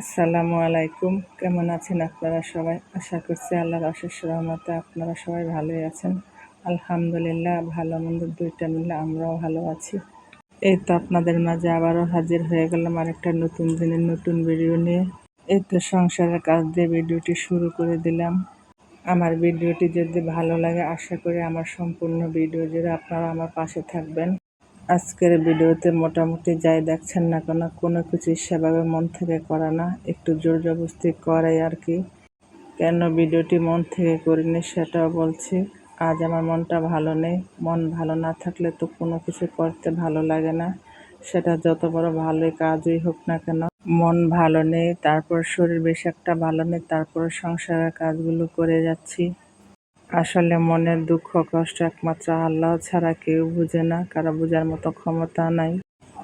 আসসালামু আলাইকুম। কেমন আছেন আপনারা সবাই? আশা করছি আল্লাহর অশেষ রহমতে আপনারা সবাই ভালোই আছেন। আলহামদুলিল্লাহ, ভালো মন্দ দুইটা মিলে আমরাও ভালো আছি। এই তো আপনাদের মাঝে আবারও হাজির হয়ে গেলাম আরেকটা নতুন দিনের নতুন ভিডিও নিয়ে। এই তো সংসারের কাজ দিয়ে ভিডিওটি শুরু করে দিলাম। আমার ভিডিওটি যদি ভালো লাগে, আশা করি আমার সম্পূর্ণ ভিডিও জুড়ে আপনারা আমার পাশে থাকবেন। আজকের ভিডিওতে মোটামুটি যাই দেখছেন না কেন, কোনো কিছু সেভাবে মন থেকে করা না। একটু জোর জবস্তি করাই আর কি। কেন ভিডিওটি মন থেকে করিনি সেটাও বলছি। আজ আমার মনটা ভালো নেই। মন ভালো না থাকলে তো কোনো কিছু করতে ভালো লাগে না। সেটা যত বড় ভালোই কাজই হোক না কেন, মন ভালো নেই, তারপর শরীর বেশ একটা ভালো নেই, তারপর সংসারের কাজগুলো করে যাচ্ছি। আসলে মনের দুঃখ, কষ্ট একমাত্র আল্লাহ ছাড়া কেউ বুঝে না, কারও বোঝার মতো ক্ষমতা নাই।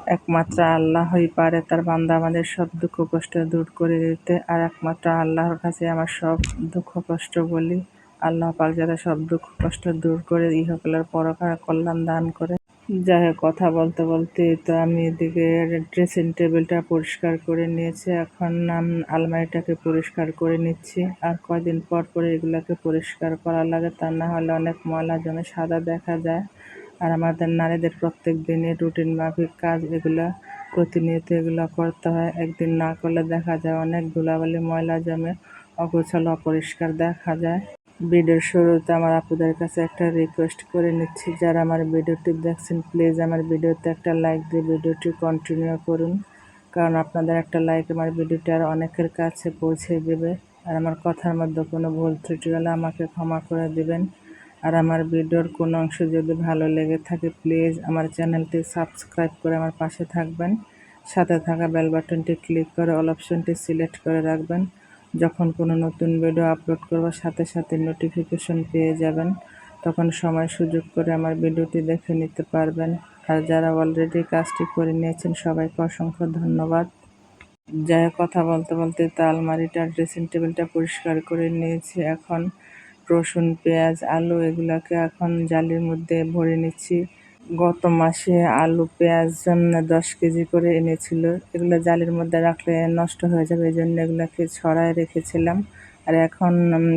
একমাত্র আল্লাহই পারে, তার বান্দা আমাদের সব দুঃখ, কষ্ট দূর করে দিতে। আর একমাত্র আল্লাহর কাছে আমার সব দুঃখ, কষ্ট বলি। আল্লাহ পাক যারা সব দুঃখ, কষ্ট দূর করে ইহকালের পরকার কল্যাণ দান করে যাই হোক, কথা বলতে বলতে তো আমি এদিকে ড্রেসিং টেবিলটা পরিষ্কার করে নিয়েছি। এখন আলমারিটাকে পরিষ্কার করে নিচ্ছি। আর কয়দিন পর পর এগুলাকে পরিষ্কার করা লাগে, তা না হলে অনেক ময়লা জমে সাদা দেখা যায়। আর আমাদের নারীদের প্রত্যেক দিনের রুটিন মাফিক কাজ, এগুলা প্রতিনিয়ত এগুলো করতে হয়। একদিন না করলে দেখা যায় অনেক ধুলাবালি, ময়লা জমে অগোছালো, অপরিষ্কার দেখা যায়। ভিডিওর শুরুতে আমার আপুদের কাছে একটা রিকোয়েস্ট করে নিচ্ছি, যারা আমার ভিডিওটি দেখছেন প্লিজ আমার ভিডিওতে একটা লাইক দিয়ে ভিডিওটি কন্টিনিউ করুন। কারণ আপনাদের একটা লাইক আমার ভিডিওটি আর অনেকের কাছে পৌঁছে দেবে। আর আমার কথার মধ্যে কোনো ভুল ত্রুটি হলে আমাকে ক্ষমা করে দেবেন। আর আমার ভিডিওর কোনো অংশ যদি ভালো লেগে থাকে প্লিজ আমার চ্যানেলটি সাবস্ক্রাইব করে আমার পাশে থাকবেন। সাথে থাকা বেল বাটনটি ক্লিক করে অল অপশনটি সিলেক্ট করে রাখবেন। যখন কোনো নতুন ভিডিও আপলোড করব সাথে সাথে নোটিফিকেশন পেয়ে যাবেন, তখন সময় সুযোগ করে আমার ভিডিওটি দেখে নিতে পারবেন। আর যারা অলরেডি কাজটি করে নিয়েছেন, সবাইকে অসংখ্য ধন্যবাদ। যাই কথা বলতে বলতে তো আলমারিটা ড্রেসিং টেবিলটা পরিষ্কার করে নিয়েছি এখন। রসুন, পেঁয়াজ, আলু, এগুলাকে এখন জালির মধ্যে ভরে নিচ্ছি। গত মাসে আলু, পেঁয়াজ জন্য দশ কেজি করে এনেছিল। এগুলো জালের মধ্যে রাখলে নষ্ট হয়ে যাবে, এই জন্য এগুলোকে ছড়ায় রেখেছিলাম। আর এখন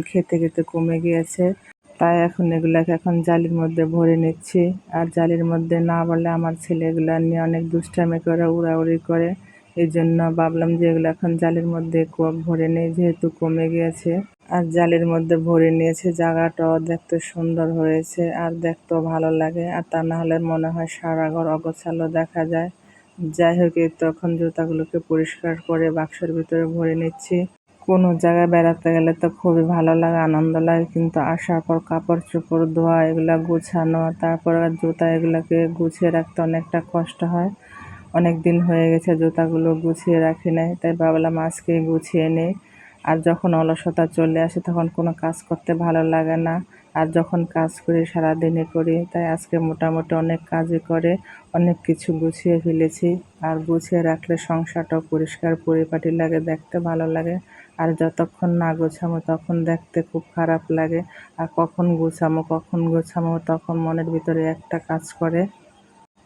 খেতে খেতে কমে গিয়েছে। তাই এখন এগুলাকে এখন জালির মধ্যে ভরে নিচ্ছি। আর জালির মধ্যে না বলে আমার ছেলে এগুলা নিয়ে অনেক দুষ্টামি করে, উড়াউড়ি করে। এই জন্য ভাবলাম যে এগুলো এখন জালের মধ্যে ভরে নেই, যেহেতু কমে গিয়েছে। আর জালের মধ্যে ভরে নিয়েছে। জায়গাটাও দেখতে সুন্দর হয়েছে আর দেখতেও ভালো লাগে। আর তা না হলে মনে হয় সারা ঘর অগোছালো দেখা যায়। যাই হোক তখন জুতাগুলোকে পরিষ্কার করে বাক্সের ভিতরে ভরে নিচ্ছি। কোনো জায়গায় বেড়াতে গেলে তো খুবই ভালো লাগে, আনন্দ লাগে, কিন্তু আসার পর কাপড় চোপড়, ধোয়া, এগুলা গুছানো, তারপর জুতা এগুলাকে গুছিয়ে রাখতে অনেকটা কষ্ট হয়। অনেক দিন হয়ে গেছে জুতাগুলো গুছিয়ে রাখি নাই, তাই ভাবলাম আজকে গুছিয়ে নেই। আর যখন অলসতা চলে আসে তখন কোনো কাজ করতে ভালো লাগে না। আর যখন কাজ করি, সারাদিনে করি, তাই আজকে মোটামুটি অনেক কাজই করে, অনেক কিছু গুছিয়ে ফেলেছি। আর গুছিয়ে রাখলে সংসারটাও পরিষ্কার পরিপাটি লাগে, দেখতে ভালো লাগে। আর যতক্ষণ না গোছামো তখন দেখতে খুব খারাপ লাগে। আর কখন গুছামো, কখন গোছামো তখন মনের ভিতরে একটা কাজ করে।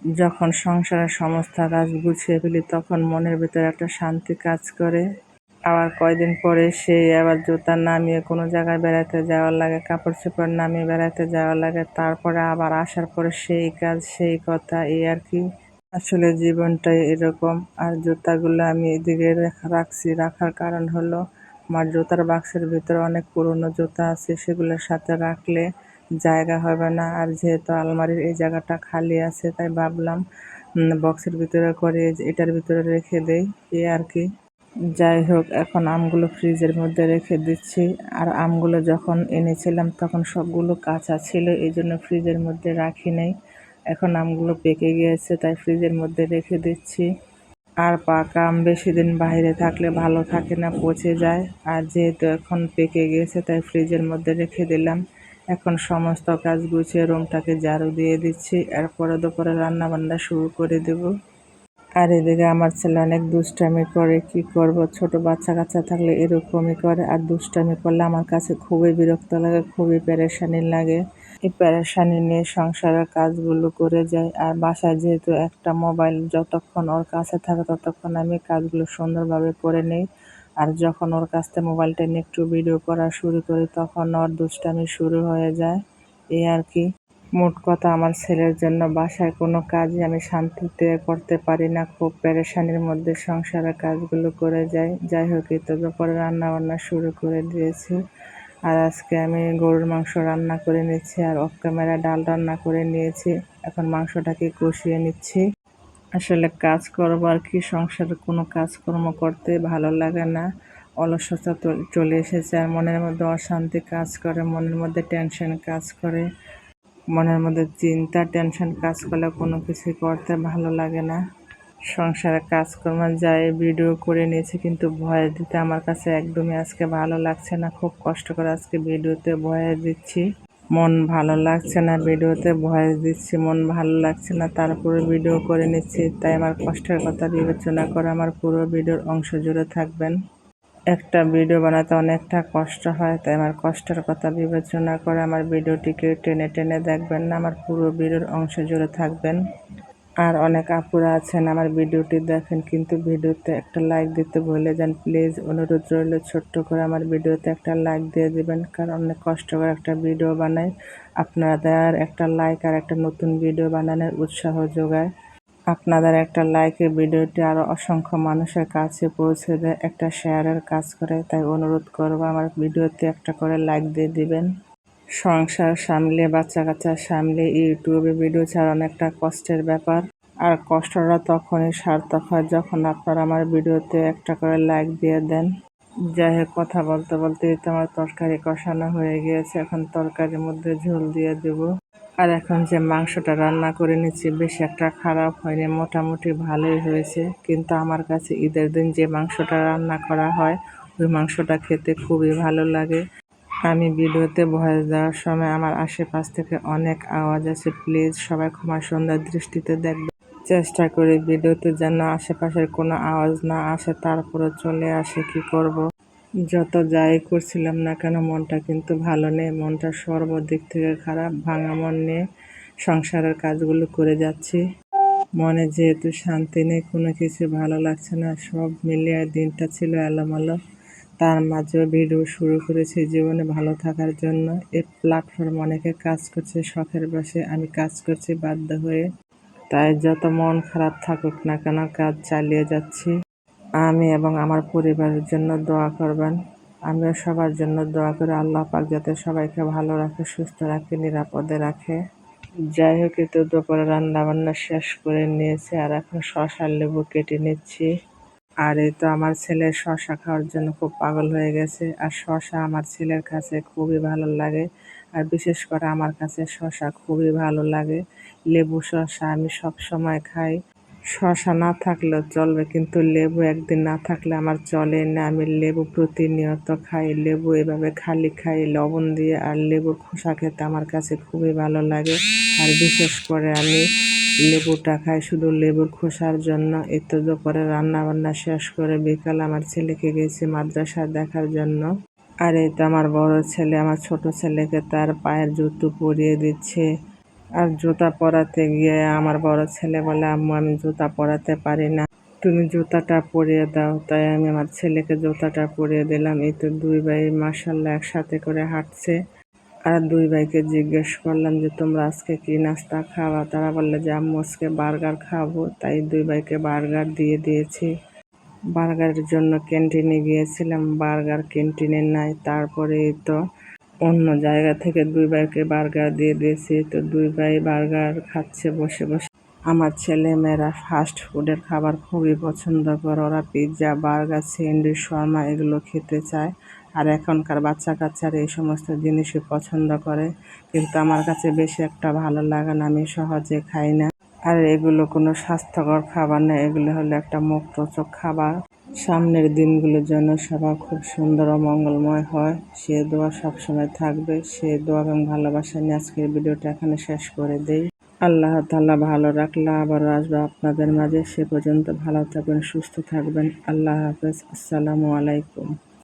যখন সংসারের সমস্ত কাজ গুছিয়ে ফেলি তখন মনের ভিতরে একটা শান্তি কাজ করে। আবার কয়দিন পরে সেই আবার জুতা নামিয়ে কোনো জায়গায় বেড়াতে যাওয়ার লাগে কাপড় চোপড় নামিয়ে বেড়াতে যাওয়ার লাগে, তারপরে আবার আসার পরে সেই কাজ, সেই কথা, এই আর কি। আসলে জীবনটাই এরকম। আর জুতাগুলো আমি এদিকে রাখছি। রাখার কারণ হলো, আমার জুতার বাক্সের ভিতরে অনেক পুরনো জুতা আছে, সেগুলোর সাথে রাখলে জায়গা হবে না। আর যেহেতু আলমারির এই জায়গাটা খালি আছে, তাই ভাবলাম বক্সের ভিতরে করে এটার ভিতরে রেখে দেই। এ আর কি। যাই হোক, এখন আমগুলো ফ্রিজের মধ্যে রেখে দিচ্ছি। আর আমগুলো যখন এনেছিলাম, তখন সবগুলো কাঁচা ছিল, এই জন্য ফ্রিজের মধ্যে রাখি নেই। এখন আমগুলো পেকে গিয়েছে, তাই ফ্রিজের মধ্যে রেখে দিচ্ছি। আর পাকা আম বেশি দিন বাইরে থাকলে ভালো থাকে না, পচে যায়। আর যেহেতু এখন পেকে গিয়েছে, তাই ফ্রিজের মধ্যে রেখে দিলাম। এখন সমস্ত কাজ গুছিয়ে রুমটাকে ঝাড়ু দিয়ে দিচ্ছি। এরপরে দুপুরে রান্না বান্না শুরু করে দেব। আর এদিকে আমার ছেলে অনেক দুষ্টামি করে, কি করব? ছোট বাচ্চা কাচ্চা থাকলে এরকমই করে, আর দুষ্টামি করলে আমার কাছে খুবই বিরক্ত লাগে, খুবই প্যারেশানি লাগে। এই প্যারেশানি নিয়ে সংসারের কাজগুলো করে যাই, আর বাসায় যেহেতু একটা মোবাইল যতক্ষণ ওর কাছে থাকে ততক্ষণ আমি কাজগুলো সুন্দরভাবে করে নিই। আর যখন ওর কাছ থেকে মোবাইলটা নিয়ে একটু ভিডিও করা শুরু করি, তখন ওর দুষ্টামি শুরু হয়ে যায়। এই আর কি। মোট কথা আমার ছেলের জন্য বাসায় কোনো কাজই আমি শান্তিতে করতে পারি না। খুব প্যারেশানির মধ্যে সংসারের কাজগুলো করে যাই। যাই হোক তো পরে রান্না বান্না শুরু করে দিয়েছি। আর আজকে আমি গরুর মাংস রান্না করে নিচ্ছি আর অফ ক্যামেরা ডাল রান্না করে নিয়েছি। এখন মাংসটাকে কষিয়ে নিচ্ছি। আসলে কাজ করব আর কি, সংসারে কোনো কাজকর্ম করতে ভালো লাগে না। অলসতা চলে এসেছে আর মনের মধ্যে অশান্তি কাজ করে, মনের মধ্যে টেনশন কাজ করে। মনের মধ্যে চিন্তা, টেনশন কাজ করলে কোনো কিছু করতে ভালো লাগে না। সংসারে কাজকর্ম যায় ভিডিও করে নিয়েছি কিন্তু ভয় দিতে আমার কাছে একদমই আজকে ভালো লাগছে না। খুব কষ্ট করে আজকে ভিডিওতে ভয় দিচ্ছি। মন ভালো লাগছে না, ভিডিওতে ভয়েস দিচ্ছি, মন ভালো লাগছে না। তারপরে ভিডিও করে নিচ্ছি, তাই আমার কষ্টের কথা বিবেচনা করে আমার পুরো ভিডিওর অংশ জুড়ে থাকবেন। একটা ভিডিও বানাতে অনেকটা কষ্ট হয়, তাই আমার কষ্টের কথা বিবেচনা করে আমার ভিডিওটিকে টেনে টেনে দেখবেন না, আমার পুরো ভিডিওর অংশ জুড়ে থাকবেন। আর অনেক আপুরা আছেন আমার ভিডিওটি দেখেন, কিন্তু ভিডিওতে একটা লাইক দিতে ভুলে যান। প্লিজ অনুরোধ রইল ছোট্ট করে আমার ভিডিওতে একটা লাইক দিয়ে দিবেন, কারণ অনেক কষ্ট করে একটা ভিডিও বানাই। আপনাদের একটা লাইক আর একটা নতুন ভিডিও বানানোর উৎসাহ যোগায়। আপনাদের একটা লাইকে ভিডিওটি আরও অসংখ্য মানুষের কাছে পৌঁছে দেয়, একটা শেয়ারের কাজ করে। তাই অনুরোধ করব আমার ভিডিওতে একটা করে লাইক দিয়ে দিবেন। সংসার সামলে বাচ্চা কাচ্চা সামলে, ইউটিউবে ভিডিও ছাড়া অনেকটা কষ্টের ব্যাপার। আর কষ্টটা তখনই সার্থক হয় যখন আপনারা আমার ভিডিওতে একটা করে লাইক দিয়ে দেন। যাই হোক, কথা বলতে বলতে আমার তরকারি কষানো হয়ে গিয়েছে। এখন তরকারির মধ্যে ঝোল দিয়ে দেব। আর এখন যে মাংসটা রান্না করে নিচ্ছি, বেশ একটা খারাপ হয়নি, মোটামুটি ভালোই হয়েছে। কিন্তু আমার কাছে ঈদের দিন যে মাংসটা রান্না করা হয়, ওই মাংসটা খেতে খুবই ভালো লাগে। আমি ভিডিওতে ভয়েস দেওয়ার সময় আমার আশেপাশ থেকে অনেক আওয়াজ আছে, প্লিজ সবাই ক্ষমা সুন্দর দৃষ্টিতে দেখবে চেষ্টা করি ভিডিওতে যেন আশেপাশের কোনো আওয়াজ না আসে তারপরে চলে আসে, কি করব। যত যাই করছিলাম না কেন, মনটা কিন্তু ভালো নেই। মনটা সর্বদিক থেকে খারাপ, ভাঙা মন নিয়ে সংসারের কাজগুলো করে যাচ্ছি। মনে যেহেতু শান্তি নেই, কোনো কিছু ভালো লাগছে না, সব মিলিয়ে দিনটা ছিল এলোমেলো। তার মাঝেও ভিডিও শুরু করেছি জীবনে ভালো থাকার জন্য। এই প্ল্যাটফর্ম অনেকে কাজ করছে, শখের বসে আমি কাজ করছি, বাধ্য হয়ে। তাই যত মন খারাপ থাকুক না কেন, কাজ চালিয়ে যাচ্ছি। আমি এবং আমার পরিবারের জন্য দোয়া করবেন। আমিও সবার জন্য দোয়া করে। আল্লাহ পাক যাতে সবাইকে ভালো রাখে, সুস্থ রাখে, নিরাপদে রাখে। যাই হোক তো দুপুরে রান্নাবান্না শেষ করে নিয়েছি আর এখন শশার লেবু কেটে নিচ্ছি। আর এই তো আমার ছেলে শশা খাওয়ার জন্য খুব পাগল হয়ে গেছে। আর শশা আমার ছেলের কাছে খুবই ভালো লাগে। আর বিশেষ করে আমার কাছে শশা খুবই ভালো লাগে। লেবু শশা আমি সব সময় খাই। শশা না থাকলেও চলবে, কিন্তু লেবু একদিন না থাকলে আমার চলে না। আমি লেবু প্রতিনিয়ত খাই, লেবু এভাবে খালি খাই, লবণ দিয়ে, আর লেবুর খোসা খেতে আমার কাছে খুবই ভালো লাগে। আর বিশেষ করে আমি লেবুটা খাই শুধু লেবুর খোসার জন্য। এতো করে রান্না বান্না শেষ করে বিকাল আমার ছেলেকে গেছি মাদ্রাসা দেখার জন্য। আর এই তো আমার বড় ছেলে, আমার ছোট ছেলেকে তার পায়ের জুতো পরিয়ে দিচ্ছে। আর জুতা পরাতে গিয়ে আমার বড় ছেলে বলে, আম্মু, আমি জুতা পরাতে পারি না। তুমি জুতাটা পরিয়ে দাও। তাই আমি আমার ছেলেকে জুতাটা পরিয়ে দিলাম। এই তো দুই ভাই মাসাল্লাহ একসাথে করে হাঁটছে। আর দুই ভাইকে জিজ্ঞেস করলাম যে, তোমরা আজকে কি নাস্তা খাওয়া? তারা বললে যে, আম্মু, আজকে বার্গার খাব। তাই দুই ভাইকে বার্গার দিয়ে দিয়েছি। বার্গারের জন্য ক্যান্টিনে গিয়েছিলাম। বার্গার ক্যান্টিনে নাই। তারপরে তো অন্য জায়গা থেকে দুই ভাইকে বার্গার দিয়ে দিয়েছি। তো দুই ভাই বার্গার খাচ্ছে বসে বসে। আমার ছেলে মেয়েরা ফাস্ট ফুডের খাবার খুবই পছন্দ করে। ওরা পিৎজা বার্গার স্যান্ডউইচ শর্মা এগুলো খেতে চায়। আর এখনকার বাচ্চা কাচ্চারা এই সমস্ত জিনিসই পছন্দ করে। কিন্তু আমার কাছে বেশি একটা ভালো লাগে না, আমি সহজে খাই না। আর এগুলো কোনো স্বাস্থ্যকর খাবার না, এগুলো হলো একটা মুক্তচক খাবার। সামনের দিনগুলোর জন্য সবার খুব সুন্দর ও মঙ্গলময় হয়। সে দোয়া সবসময় থাকবে। সে দোয়া এবং ভালোবাসা নিয়ে আজকের ভিডিওটা এখানে শেষ করে দেই। আল্লাহ তাল্লাহ ভালো রাখলে আবারও আসবে আপনাদের মাঝে। সে পর্যন্ত ভালো থাকবেন, সুস্থ থাকবেন। আল্লাহ হাফেজ। আসসালামু আলাইকুম।